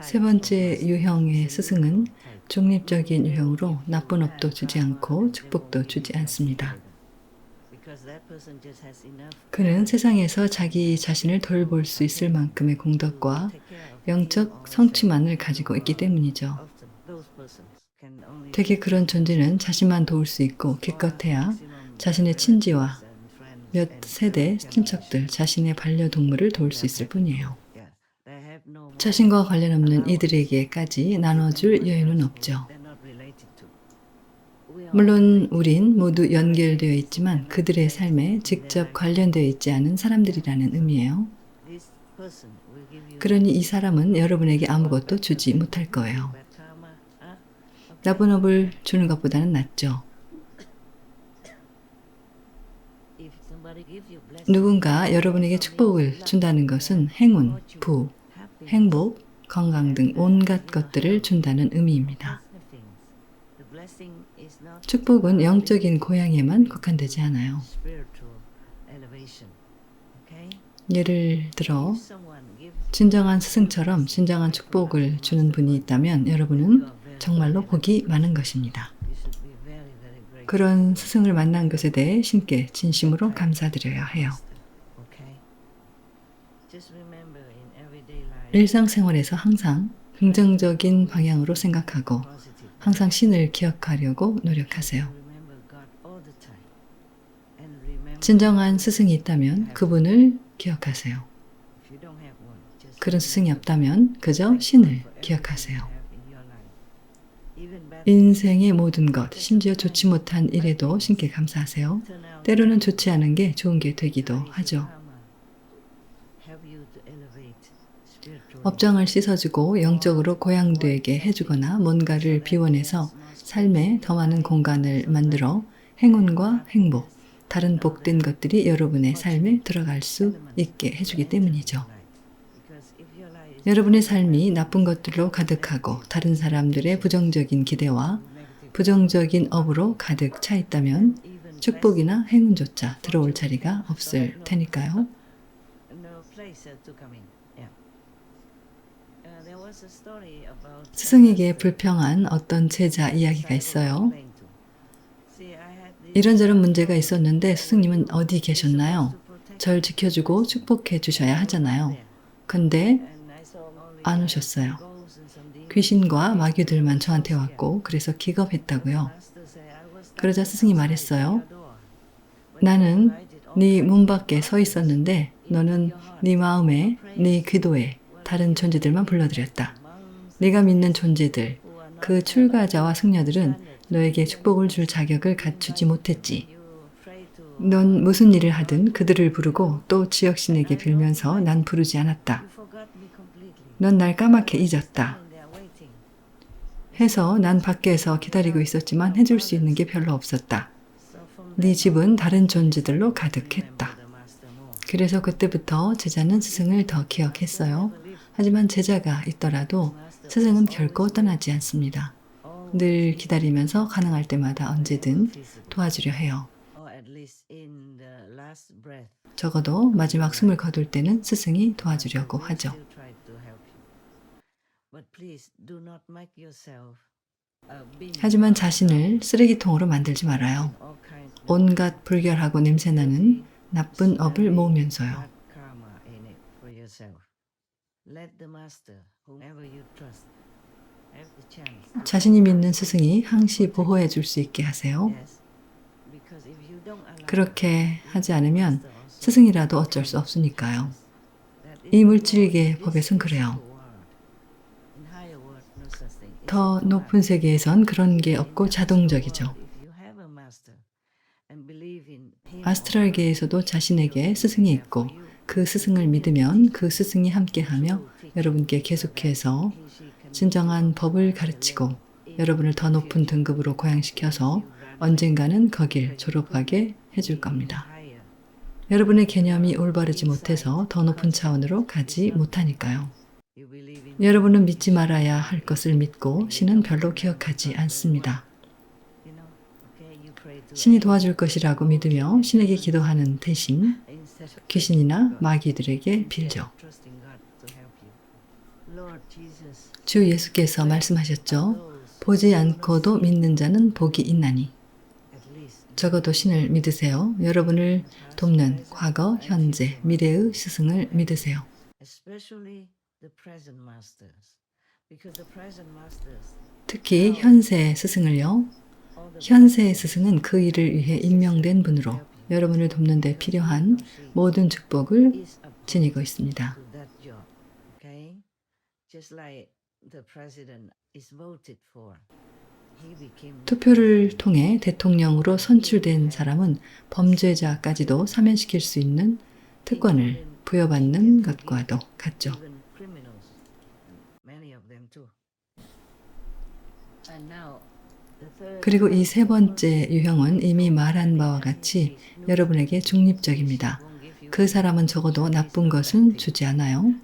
세 번째 유형의 스승은 중립적인 유형으로 나쁜 업도 주지 않고 축복도 주지 않습니다. 그는 세상에서 자기 자신을 돌볼 수 있을 만큼의 공덕과 영적 성취만을 가지고 있기 때문이죠. 되게 그런 존재는 자신만 도울 수 있고 기껏해야 자신의 친지와 몇 세대 친척들, 자신의 반려동물을 도울 수 있을 뿐이에요. 자신과 관련 없는 이들에게까지 나눠줄 여유는 없죠. 물론 우린 모두 연결되어 있지만 그들의 삶에 직접 관련되어 있지 않은 사람들이라는 의미예요. 그러니 이 사람은 여러분에게 아무것도 주지 못할 거예요. 나쁜 업을 주는 것보다는 낫죠. 누군가 여러분에게 축복을 준다는 것은 행운, 부, 행복, 건강 등 온갖 것들을 준다는 의미입니다. 축복은 영적인 고향에만 국한되지 않아요. 예를 들어 진정한 스승처럼 진정한 축복을 주는 분이 있다면 여러분은 정말로 복이 많은 것입니다. 그런 스승을 만난 것에 대해 신께 진심으로 감사드려야 해요. 일상생활에서 항상 긍정적인 방향으로 생각하고 항상 신을 기억하려고 노력하세요. 진정한 스승이 있다면 그분을 기억하세요. 그런 스승이 없다면 그저 신을 기억하세요. 인생의 모든 것, 심지어 좋지 못한 일에도 신께 감사하세요. 때로는 좋지 않은 게 좋은 게 되기도 하죠. 업장을 씻어주고 영적으로 고양되게 해주거나 뭔가를 비워내서 삶에 더 많은 공간을 만들어 행운과 행복, 다른 복된 것들이 여러분의 삶에 들어갈 수 있게 해주기 때문이죠. 여러분의 삶이 나쁜 것들로 가득하고 다른 사람들의 부정적인 기대와 부정적인 업으로 가득 차 있다면 축복이나 행운조차 들어올 자리가 없을 테니까요. 스승에게 불평한 어떤 제자 이야기가 있어요. 이런저런 문제가 있었는데 스승님은 어디 계셨나요? 절 지켜주고 축복해 주셔야 하잖아요. 근데 안 오셨어요. 귀신과 마귀들만 저한테 왔고 그래서 기겁했다고요. 그러자 스승이 말했어요. 나는 네 문 밖에 서 있었는데 너는 네 마음에 네 기도에 다른 존재들만 불러들였다. 네가 믿는 존재들, 그 출가자와 승려들은 너에게 축복을 줄 자격을 갖추지 못했지. 넌 무슨 일을 하든 그들을 부르고 또 지역신에게 빌면서 난 부르지 않았다. 넌 날 까맣게 잊었다. 해서 난 밖에서 기다리고 있었지만 해줄 수 있는 게 별로 없었다. 네 집은 다른 존재들로 가득했다. 그래서 그때부터 제자는 스승을 더 기억했어요. 하지만 제자가 있더라도 스승은 결코 떠나지 않습니다. 늘 기다리면서 가능할 때마다 언제든 도와주려 해요. 적어도 마지막 숨을 거둘 때는 스승이 도와주려고 하죠. 하지만 자신을 쓰레기통으로 만들지 말아요. 온갖 불결하고 냄새나는 나쁜 업을 모으면서요. 자신이 믿는 스승이 항시 보호해 줄 수 있게 하세요. 그렇게 하지 않으면 스승이라도 어쩔 수 없으니까요. 이 물질계 법에선 그래요. 더 높은 세계에선 그런 게 없고 자동적이죠. 아스트랄계에서도 자신에게 스승이 있고 그 스승을 믿으면 그 스승이 함께하며 여러분께 계속해서 진정한 법을 가르치고 여러분을 더 높은 등급으로 고양시켜서 언젠가는 거길 졸업하게 해줄 겁니다. 여러분의 개념이 올바르지 못해서 더 높은 차원으로 가지 못하니까요. 여러분은 믿지 말아야 할 것을 믿고 신은 별로 기억하지 않습니다. 신이 도와줄 것이라고 믿으며 신에게 기도하는 대신 귀신이나 마귀들에게 빌죠. 주 예수께서 말씀하셨죠. 보지 않고도 믿는 자는 복이 있나니. 적어도 신을 믿으세요. 여러분을 돕는 과거, 현재, 미래의 스승을 믿으세요. 특히 현세 스승을요. 현세의 스승은 그 일을 위해 임명된 분으로 여러분을 돕는 데 필요한 모든 축복을 지니고 있습니다. 투표를 통해 대통령으로 선출된 사람은 범죄자까지도 사면시킬 수 있는 특권을 부여받는 것과도 같죠. 그리고 이 세 번째 유형은 이미 말한 바와 같이 여러분에게 중립적입니다. 그 사람은 적어도 나쁜 것은 주지 않아요.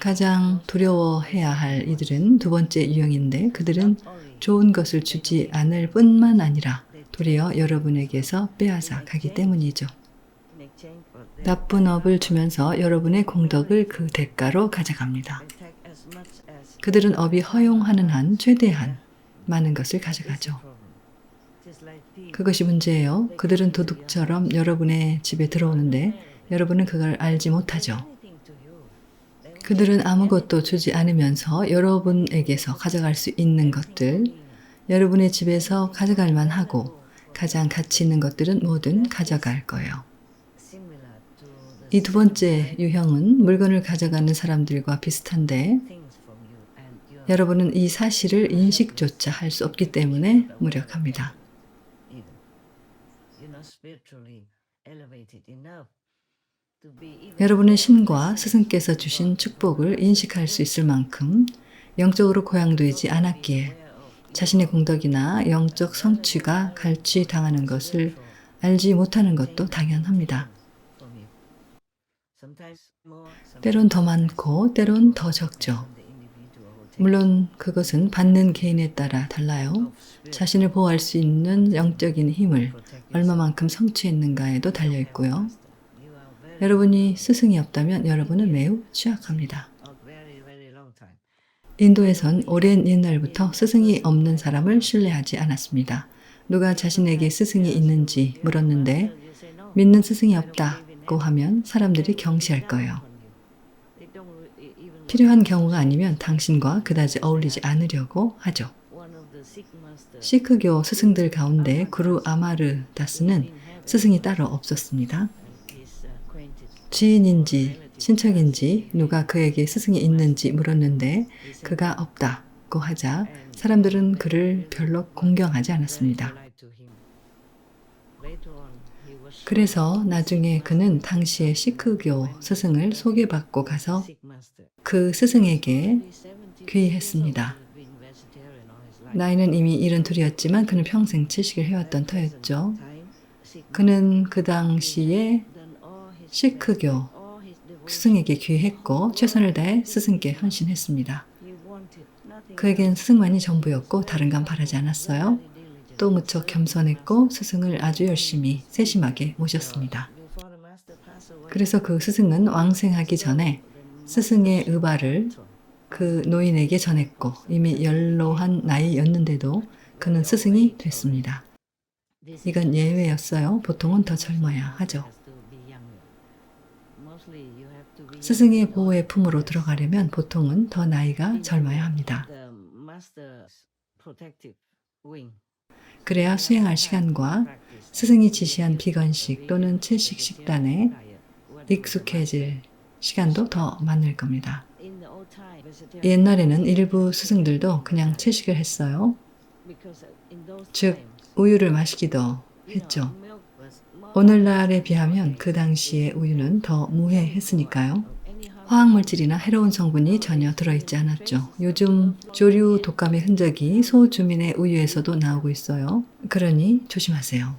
가장 두려워해야 할 이들은 두 번째 유형인데 그들은 좋은 것을 주지 않을 뿐만 아니라 도리어 여러분에게서 빼앗아 가기 때문이죠. 나쁜 업을 주면서 여러분의 공덕을 그 대가로 가져갑니다. 그들은 업이 허용하는 한 최대한 많은 것을 가져가죠. 그것이 문제예요. 그들은 도둑처럼 여러분의 집에 들어오는데 여러분은 그걸 알지 못하죠. 그들은 아무것도 주지 않으면서 여러분에게서 가져갈 수 있는 것들, 여러분의 집에서 가져갈 만하고 가장 가치 있는 것들은 뭐든 가져갈 거예요. 이 두 번째 유형은 물건을 가져가는 사람들과 비슷한데 여러분은 이 사실을 인식조차 할 수 없기 때문에 무력합니다. 여러분은 신과 스승께서 주신 축복을 인식할 수 있을 만큼 영적으로 고양되지 않았기에 자신의 공덕이나 영적 성취가 갈취당하는 것을 알지 못하는 것도 당연합니다. 때론 더 많고 때론 더 적죠. 물론 그것은 받는 개인에 따라 달라요. 자신을 보호할 수 있는 영적인 힘을 얼마만큼 성취했는가에도 달려 있고요. 여러분이 스승이 없다면 여러분은 매우 취약합니다. 인도에선 오랜 옛날부터 스승이 없는 사람을 신뢰하지 않았습니다. 누가 자신에게 스승이 있는지 물었는데. 믿는 스승이 없다 고 하면 사람들이 경시할 거예요. 필요한 경우가 아니면 당신과 그다지 어울리지 않으려고 하죠. 시크교 스승들 가운데 구루 아마르 다스는 스승이 따로 없었습니다. 지인인지 친척인지 누가 그에게 스승이 있는지 물었는데 그가 없다고 하자 사람들은 그를 별로 공경하지 않았습니다. 그래서 나중에 그는 당시의 시크교 스승을 소개받고 가서. 그 스승에게 He's 70 귀했습니다. years old, been vegetarian all his life. 나이는 이미 72였지만 그는 평생 채식을 해왔던 터였죠. 그는 그 당시에 시크교. 스승에게 귀했고 최선을 다해 스승께 헌신했습니다. 그에겐 스승만이 전부였고 다른 건 바라지 않았어요. 또 무척 겸손했고 스승을 아주 열심히 세심하게 모셨습니다. 그래서 그 스승은 왕생하기 전에 스승의 의발을 그 노인에게 전했고 이미 연로한 나이였는데도 그는 스승이 됐습니다. 이건 예외였어요. 보통은 더 젊어야 하죠. 스승의 보호의 품으로 들어가려면 보통은 더 나이가 젊어야 합니다. 그래야 수행할 시간과 스승이 지시한 비건식 또는 채식 식단에 익숙해질 시간도 더 많을 겁니다. 옛날에는 일부 스승들도 그냥 채식을 했어요. 즉, 우유를 마시기도 했죠. 오늘날에 비하면 그 당시의 우유는 더 무해했으니까요. 화학물질이나 해로운 성분이 전혀 들어있지 않았죠. 요즘 조류 독감의 흔적이 소주민의 우유에서도 나오고 있어요. 그러니 조심하세요.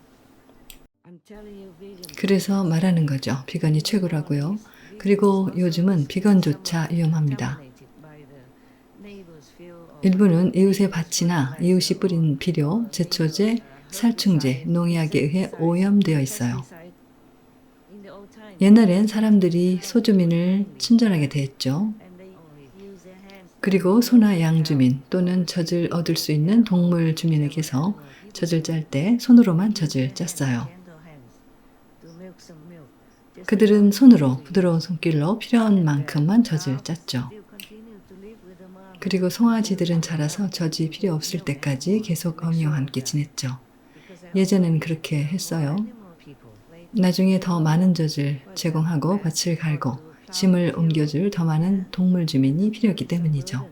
그래서 말하는 거죠. 비건이 최고라고요. 그리고 요즘은 비건조차 위험합니다. 일부는 이웃의 밭이나 이웃이 뿌린 비료, 제초제, 살충제, 농약에 의해 오염되어 있어요. pesticide. In the old 옛날엔 사람들이 소주민을 친절하게 대했죠. 그리고 소나 양 주민 또는 젖을 얻을 수 있는 동물 주민에게서 젖을 짤 때 손으로만 젖을 짰어요. 그들은 손으로 부드러운 손길로 필요한 만큼만 젖을 짰죠. 그리고 송아지들은 자라서 젖이 필요 없을 때까지 계속 어미와 함께 지냈죠. 예전에는 그렇게 했어요. 나중에 더 많은 젖을 제공하고 밭을 갈고 짐을 옮겨줄 더 많은 동물 주민이 필요했기 때문이죠.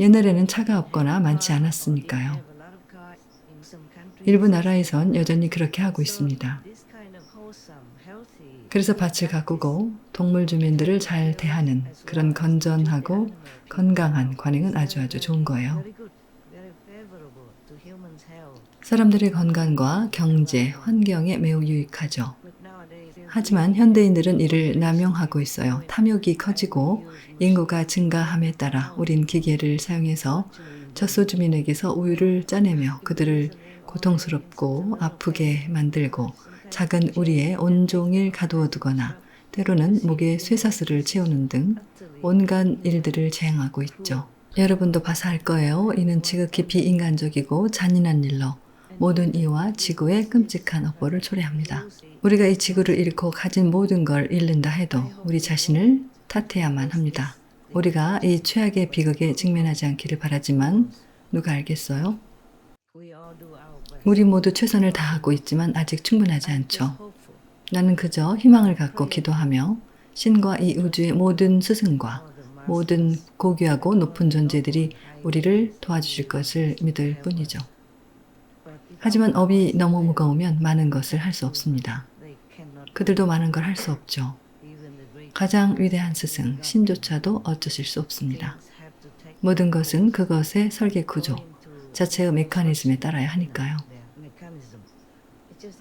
옛날에는 차가 없거나 많지 않았으니까요. 일부 나라에선 여전히 그렇게 하고 있습니다. 그래서 밭을 가꾸고 동물 주민들을 잘 대하는 그런 건전하고 건강한 관행은 아주 아주 좋은 거예요. 사람들의 건강과 경제, 환경에 매우 유익하죠. 하지만 현대인들은 이를 남용하고 있어요. 탐욕이 커지고 인구가 증가함에 따라 우린 기계를 사용해서 젖소 주민에게서 우유를 짜내며 그들을 고통스럽고 아프게 만들고 작은 우리에 온종일 가두어 두거나 때로는 목에 쇠사슬을 채우는 등 온갖 일들을 재행하고 있죠. 여러분도 봐서 알 거예요. 이는 지극히 비인간적이고 잔인한 일로 모든 이와 지구의 끔찍한 업보를 초래합니다. 우리가 이 지구를 잃고 가진 모든 걸 잃는다 해도 우리 자신을 탓해야만 합니다. 우리가 이 최악의 비극에 직면하지 않기를 바라지만 누가 알겠어요? 우리 모두 최선을 다하고 있지만 아직 충분하지 않죠. 나는 그저 희망을 갖고 기도하며 신과 이 우주의 모든 스승과 모든 고귀하고 높은 존재들이 우리를 도와주실 것을 믿을 뿐이죠. 하지만 업이 너무 무거우면 많은 것을 할 수 없습니다. 그들도 많은 걸 할 수 없죠. 가장 위대한 스승, 신조차도 어쩌실 수 없습니다. 모든 것은 그것의 설계 구조, 자체의 메커니즘에 따라야 하니까요.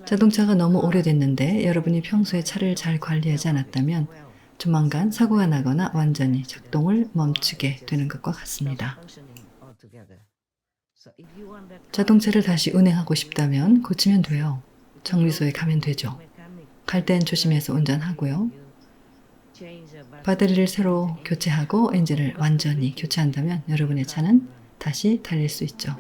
자동차가 너무 오래됐는데 여러분이 평소에 차를 잘 관리하지 않았다면 조만간 사고가 나거나 완전히 작동을 멈추게 되는 것과 같습니다. 자동차를 다시 운행하고 싶다면 고치면 돼요. 정비소에 가면 되죠. 갈 땐 조심해서 운전하고요. 배터리를 새로 교체하고 엔진을 완전히 교체한다면 여러분의 차는 다시 달릴 수 있죠.